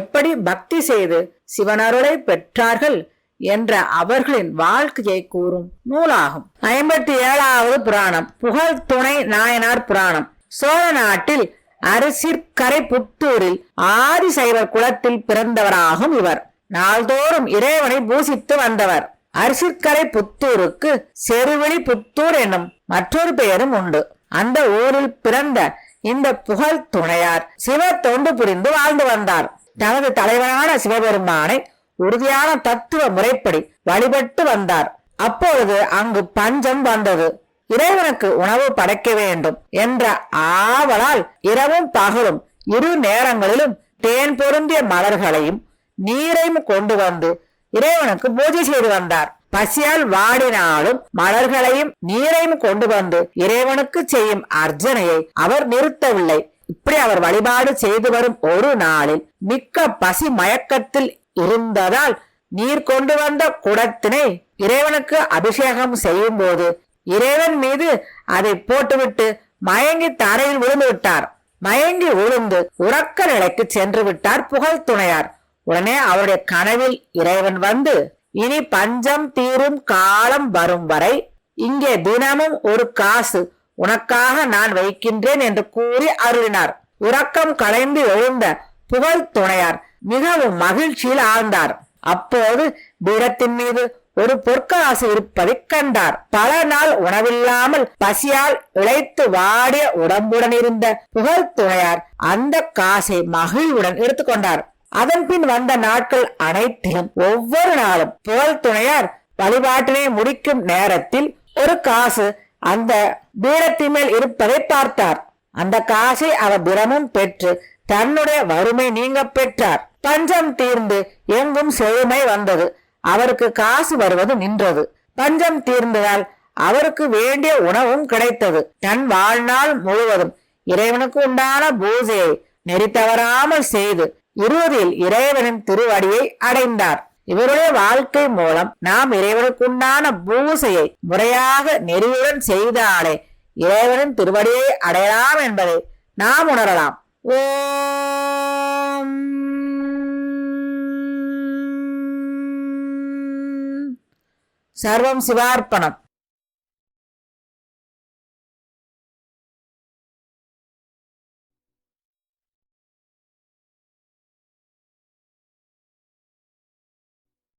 எப்படி பக்தி செய்து சிவனருளை பெற்றார்கள் என்ற அவர்களின் வாழ்க்கையை கூறும் நூலாகும். ஐம்பத்தி ஏழாவது புராணம். புகழ் துணை நாயனார் புராணம். சோழ நாட்டில் அரிசிற்கரை புத்தூரில் ஆதிசைவர் குலத்தில் பிறந்தவராகும் இவர். நாள்தோறும் இறைவனை பூசித்து வந்தவர். அரிசிற்கரை புத்தூருக்கு செருவெளி புத்தூர் என்னும் மற்றொரு பெயரும் உண்டு. அந்த ஊரில் பிறந்த இந்த புகழ் துணையார் சிவ தொண்டு புரிந்து வாழ்ந்து வந்தார். தனது தலைவரான சிவபெருமானை உறுதியான தத்துவ முறைப்படி வழிபட்டு வந்தார். அப்பொழுது அங்கு பஞ்சம் வந்தது. இறைவனுக்கு உணவு படைக்க வேண்டும் என்ற ஆவலால் இரவும் பகலும் இரு நேரங்களிலும் தேன் பொருந்திய மலர்களையும் நீரையும் கொண்டு வந்து இறைவனுக்கு பூஜை செய்து வந்தார். பசியால் வாடினாலும் மலர்களையும் நீரையும் கொண்டு வந்து இறைவனுக்கு செய்யும் அர்ச்சனையை அவர் நிறுத்தவில்லை. இப்படி அவர் வழிபாடு செய்து வரும் ஒரு நாளில் மிக்க பசி மயக்கத்தில் இருந்ததால் நீர் கொண்டு வந்த குடத்தினை இறைவனுக்கு அபிஷேகம் செய்யும் போது இறைவன் மீது அதை போட்டுவிட்டு மயங்கி தரையில் விழுந்து விட்டார். மயங்கி விழுந்து உறக்க நிலைக்கு சென்று விட்டார் புகழ் துணையார். உடனே அவருடைய கனவில் இறைவன் வந்து இனி பஞ்சம் தீரும் காலம் வரும் வரை இங்கே தினமும் ஒரு காசு உனக்காக நான் வைக்கின்றேன் என்று கூறி அருளினார். உறக்கம் கலைந்து எழுந்த புகழ் துணையார் மிகவும் மகிழ்ச்சியில் ஆழ்ந்தார். அப்போது பீடத்தின் மீது ஒரு பொற்காசு இருப்பதை கண்டார். பல நாள் உணவில்லாமல் பசியால் இழைத்து வாடிய உடம்புடன் இருந்த புகழ் துணையார் அந்த காசை மகிழ்வுடன் எடுத்துக்கொண்டார் அதன் பின் வந்த நாட்கள் அனைத்திலும் ஒவ்வொரு நாளும் புகழ் துணையார் வழிபாட்டினை முடிக்கும் நேரத்தில் ஒரு காசு அந்த பீடத்தின் மேல் இருப்பதை பார்த்தார். அந்த காசை அவர் தினமும் பெற்று தன்னுடைய வறுமை நீங்க பெற்றார். பஞ்சம் தீர்ந்து எங்கும் செழுமை வந்தது. அவருக்கு காசு வருவது நின்றது. பஞ்சம் தீர்ந்ததால் அவருக்கு வேண்டிய உணவும் கிடைத்தது. தன் வாழ்நாள் முழுவதும் இறைவனுக்கு உண்டான பூஜையை நெறி தவறாமல் செய்து இருபதில் இறைவனின் திருவடியை அடைந்தார். இவருடைய வாழ்க்கை மூலம் நாம் இறைவனுக்குண்டான பூசையை முறையாக நெறியுடன் செய்தாலே இறைவனின் திருவடியை அடையலாம் என்பதை நாம் உணரலாம். ஓம். சர்வம் சிவார்ப்பணம்.